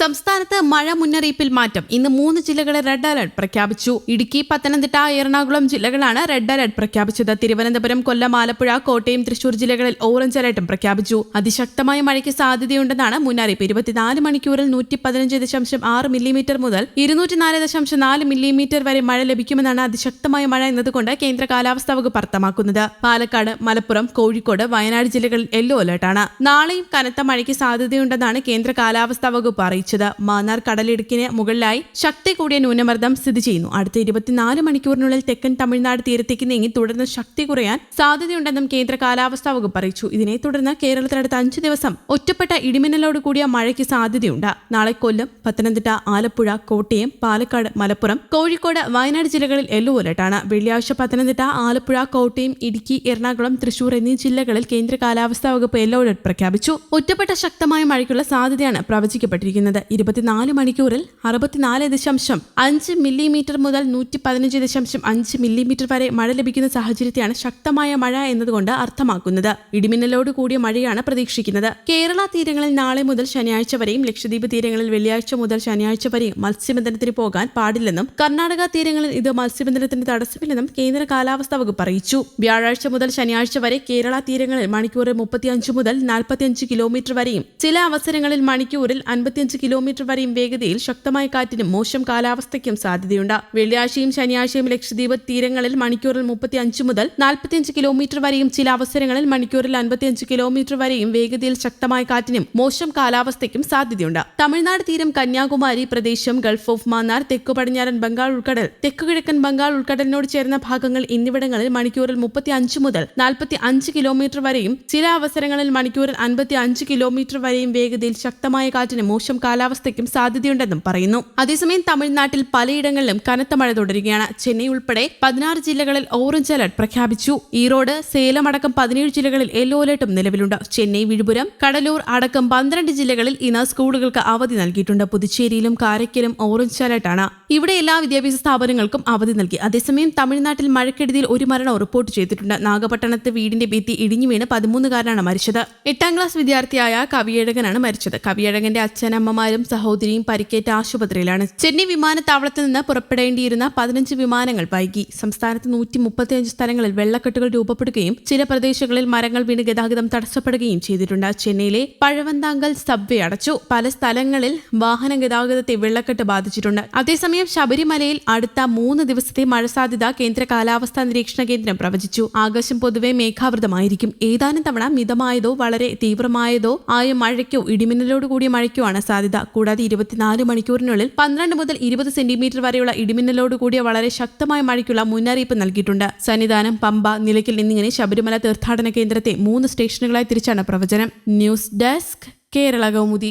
സംസ്ഥാനത്ത് മഴ മുന്നറിയിപ്പിൽ മാറ്റം. ഇന്ന് മൂന്ന് ജില്ലകളെ റെഡ് അലർട്ട് പ്രഖ്യാപിച്ചു. ഇടുക്കി പത്തനംതിട്ട എറണാകുളം ജില്ലകളാണ് റെഡ് അലർട്ട് പ്രഖ്യാപിച്ചത്. തിരുവനന്തപുരം കൊല്ലം ആലപ്പുഴ കോട്ടയം തൃശൂർ ജില്ലകളിൽ ഓറഞ്ച് അലർട്ടും പ്രഖ്യാപിച്ചു. അതിശക്തമായ മഴയ്ക്ക് സാധ്യതയുണ്ടെന്നാണ് മുന്നറിയിപ്പ്. ഇരുപത്തിനാല് മണിക്കൂറിൽ നൂറ്റി പതിനഞ്ച് ദശാംശം ആറ് മില്ലിമീറ്റർ മുതൽ ഇരുന്നൂറ്റിനാല് ദശാംശം നാല് മില്ലിമീറ്റർ വരെ മഴ ലഭിക്കുമെന്നാണ് അതിശക്തമായ മഴ എന്നതുകൊണ്ട് കേന്ദ്ര കാലാവസ്ഥാ വകുപ്പ് അർത്ഥമാക്കുന്നത്. പാലക്കാട് മലപ്പുറം കോഴിക്കോട് വയനാട് ജില്ലകളിൽ യെല്ലോ അലർട്ടാണ് നാളെയും കനത്ത മഴയ്ക്ക് സാധ്യതയുണ്ടെന്നാണ് കേന്ദ്ര കാലാവസ്ഥാ വകുപ്പ് അറിയിച്ചത്. മാന്നാർ കടലിടുക്കിന് മുകളിലായി ശക്തി കൂടിയ ന്യൂനമർദ്ദം സ്ഥിതി ചെയ്യുന്നു. അടുത്ത ഇരുപത്തിനാല് മണിക്കൂറിനുള്ളിൽ തെക്കൻ തമിഴ്നാട് തീരത്തേക്ക് നീങ്ങി തുടർന്ന് ശക്തി കുറയാൻ സാധ്യതയുണ്ടെന്നും കേന്ദ്ര കാലാവസ്ഥാ വകുപ്പ് അറിയിച്ചു. ഇതിനെ തുടർന്ന് കേരളത്തിനടുത്ത അഞ്ച് ദിവസം ഒറ്റപ്പെട്ട ഇടിമിന്നലോട് കൂടിയ മഴയ്ക്ക് സാധ്യതയുണ്ട്. നാളെ കൊല്ലം പത്തനംതിട്ട ആലപ്പുഴ കോട്ടയം പാലക്കാട് മലപ്പുറം കോഴിക്കോട് വയനാട് ജില്ലകളിൽ യെല്ലോ അലർട്ടാണ് വെള്ളിയാഴ്ച പത്തനംതിട്ട ആലപ്പുഴ കോട്ടയം ഇടുക്കി എറണാകുളം തൃശൂർ എന്നീ ജില്ലകളിൽ കേന്ദ്ര കാലാവസ്ഥാ വകുപ്പ് യെല്ലോ അലർട്ട് പ്രഖ്യാപിച്ചു. ഒറ്റപ്പെട്ട ശക്തമായ മഴയ്ക്കുള്ള സാധ്യതയാണ് പ്രവചിക്കപ്പെട്ടിരിക്കുന്നത്. ഇരുപത്തിനാല് മണിക്കൂറിൽ അറുപത്തിനാല് ദശാംശം അഞ്ച് മില്ലിമീറ്റർ മുതൽ നൂറ്റി പതിനഞ്ച് ദശാംശം അഞ്ച് മില്ലിമീറ്റർ വരെ മഴ ലഭിക്കുന്ന സാഹചര്യത്തെയാണ് ശക്തമായ മഴ എന്നതുകൊണ്ട് അർത്ഥമാക്കുന്നത്. ഇടിമിന്നലോട് കൂടിയ മഴയാണ് പ്രതീക്ഷിക്കുന്നത്. കേരള തീരങ്ങളിൽ നാളെ മുതൽ ശനിയാഴ്ച വരെയും ലക്ഷദ്വീപ് തീരങ്ങളിൽ വെള്ളിയാഴ്ച മുതൽ ശനിയാഴ്ച വരെയും മത്സ്യബന്ധനത്തിന് പോകാൻ പാടില്ലെന്നും കർണാടക തീരങ്ങളിൽ ഇത് മത്സ്യബന്ധനത്തിന് തടസ്സമില്ലെന്നും കേന്ദ്ര കാലാവസ്ഥാ വകുപ്പ് അറിയിച്ചു. വ്യാഴാഴ്ച മുതൽ ശനിയാഴ്ച വരെ കേരള തീരങ്ങളിൽ മണിക്കൂറിൽ മുപ്പത്തിയഞ്ച് മുതൽ നാൽപ്പത്തിയഞ്ച് കിലോമീറ്റർ വരെയും ചില അവസരങ്ങളിൽ മണിക്കൂറിൽ അൻപത്തിയഞ്ച് കിലോമീറ്റർ വരെയും വേഗതയിൽ ശക്തമായ കാറ്റിനും മോശം കാലാവസ്ഥയ്ക്കും സാധ്യതയുണ്ട്. വെള്ളിയാഴ്ചയും ശനിയാഴ്ചയും ലക്ഷദ്വീപ് തീരങ്ങളിൽ മണിക്കൂറിൽ മുപ്പത്തിയഞ്ച് മുതൽ നാൽപ്പത്തിയഞ്ച് കിലോമീറ്റർ വരെയും ചില അവസരങ്ങളിൽ മണിക്കൂറിൽ അൻപത്തിയഞ്ച് കിലോമീറ്റർ വരെയും വേഗതയിൽ ശക്തമായ കാറ്റിനും മോശം കാലാവസ്ഥയ്ക്കും സാധ്യതയുണ്ട്. തമിഴ്നാട് തീരം കന്യാകുമാരി പ്രദേശം ഗൾഫ് ഓഫ് മാന്നാർ തെക്കു പടിഞ്ഞാറൻ ബംഗാൾ ഉൾക്കടൽ തെക്കുകിഴക്കൻ ബംഗാൾ ഉൾക്കടലിനോട് ചേർന്ന ഭാഗങ്ങൾ എന്നിവിടങ്ങളിൽ മണിക്കൂറിൽ മുപ്പത്തി അഞ്ച് മുതൽ നാൽപ്പത്തി അഞ്ച് കിലോമീറ്റർ വരെയും ചില അവസരങ്ങളിൽ മണിക്കൂറിൽ അൻപത്തി അഞ്ച് കിലോമീറ്റർ വരെയും വേഗതയിൽ ശക്തമായ കാറ്റിന് മോശം കാലാവസ്ഥയ്ക്കും സാധ്യതയുണ്ടെന്നും പറയുന്നു. അതേസമയം തമിഴ്നാട്ടിൽ പലയിടങ്ങളിലും കനത്ത മഴ തുടരുകയാണ്. ചെന്നൈ ഉൾപ്പെടെ പതിനാറ് ജില്ലകളിൽ ഓറഞ്ച് അലർട്ട് പ്രഖ്യാപിച്ചു. ഈറോഡ് സേലം അടക്കം പതിനേഴ് ജില്ലകളിൽ യെല്ലോ അലർട്ടും നിലവിലുണ്ട്. ചെന്നൈ വിഴുപുരം കടലൂർ അടക്കം പന്ത്രണ്ട് ജില്ലകളിൽ ഇന്ന് സ്കൂളുകൾക്ക് അവധി നൽകിയിട്ടുണ്ട്. പുതുച്ചേരിയിലും കാരയ്ക്കലും ഓറഞ്ച് അലർട്ടാണ്. ഇവിടെ എല്ലാ വിദ്യാഭ്യാസ സ്ഥാപനങ്ങൾക്കും അവധി നൽകി. അതേസമയം തമിഴ്നാട്ടിൽ മഴക്കെടുതിയിൽ ഒരു മരണം റിപ്പോർട്ട് ചെയ്തിട്ടുണ്ട്. നാഗപട്ടണത്ത് വീടിന്റെ ഭിത്തി ഇടിഞ്ഞു വീണ് പതിമൂന്നുകാരനാണ് മരിച്ചത്. എട്ടാം ക്ലാസ് വിദ്യാർത്ഥിയായ കവിയഴകനാണ് മരിച്ചത്. കവിയഴകന്റെ അച്ഛനമ്മമാരും സഹോദരിയും പരിക്കേറ്റ ആശുപത്രിയിലാണ്. ചെന്നൈ വിമാനത്താവളത്തിൽ നിന്ന് പുറപ്പെടേണ്ടിയിരുന്ന പതിനഞ്ച് വിമാനങ്ങൾ വൈകി. സംസ്ഥാനത്ത് നൂറ്റി മുപ്പത്തിയഞ്ച് സ്ഥലങ്ങളിൽ വെള്ളക്കെട്ടുകൾ രൂപപ്പെടുകയും ചില പ്രദേശങ്ങളിൽ മരങ്ങൾ വീണ് ഗതാഗതം തടസ്സപ്പെടുകയും ചെയ്തിട്ടുണ്ട്. ചെന്നൈയിലെ പഴവന്താങ്കൽ സബ്വേ അടച്ചു. പല സ്ഥലങ്ങളിൽ വാഹന ഗതാഗതത്തെ വെള്ളക്കെട്ട് ബാധിച്ചിട്ടുണ്ട്. അതേസമയം ശബരിമലയിൽ അടുത്ത മൂന്ന് ദിവസത്തെ മഴ സാധ്യത കേന്ദ്ര കാലാവസ്ഥാ നിരീക്ഷണ കേന്ദ്രം പ്രവചിച്ചു. ആകാശം പൊതുവെ മേഘാവൃതമായിരിക്കും. ഏതാനും തവണ മിതമായതോ വളരെ തീവ്രമായതോ ആയ മഴയ്ക്കോ ഇടിമിന്നലോട് കൂടിയ മഴയ്ക്കോ ആണ് കൂടാതെ ഇരുപത്തിനാല് മണിക്കൂറിനുള്ളിൽ പന്ത്രണ്ട് മുതൽ ഇരുപത് സെന്റിമീറ്റർ വരെയുള്ള ഇടിമിന്നലോട് കൂടിയ വളരെ ശക്തമായ മഴയ്ക്കുള്ള മുന്നറിയിപ്പ് നൽകിയിട്ടുണ്ട്. സന്നിധാനം പമ്പ നിലയ്ക്കൽ എന്നിങ്ങനെ ശബരിമല തീർത്ഥാടന കേന്ദ്രത്തെ മൂന്ന് സ്റ്റേഷനുകളായി തിരിച്ചാണ് പ്രവചനം. News desk Kerala Kaumudi.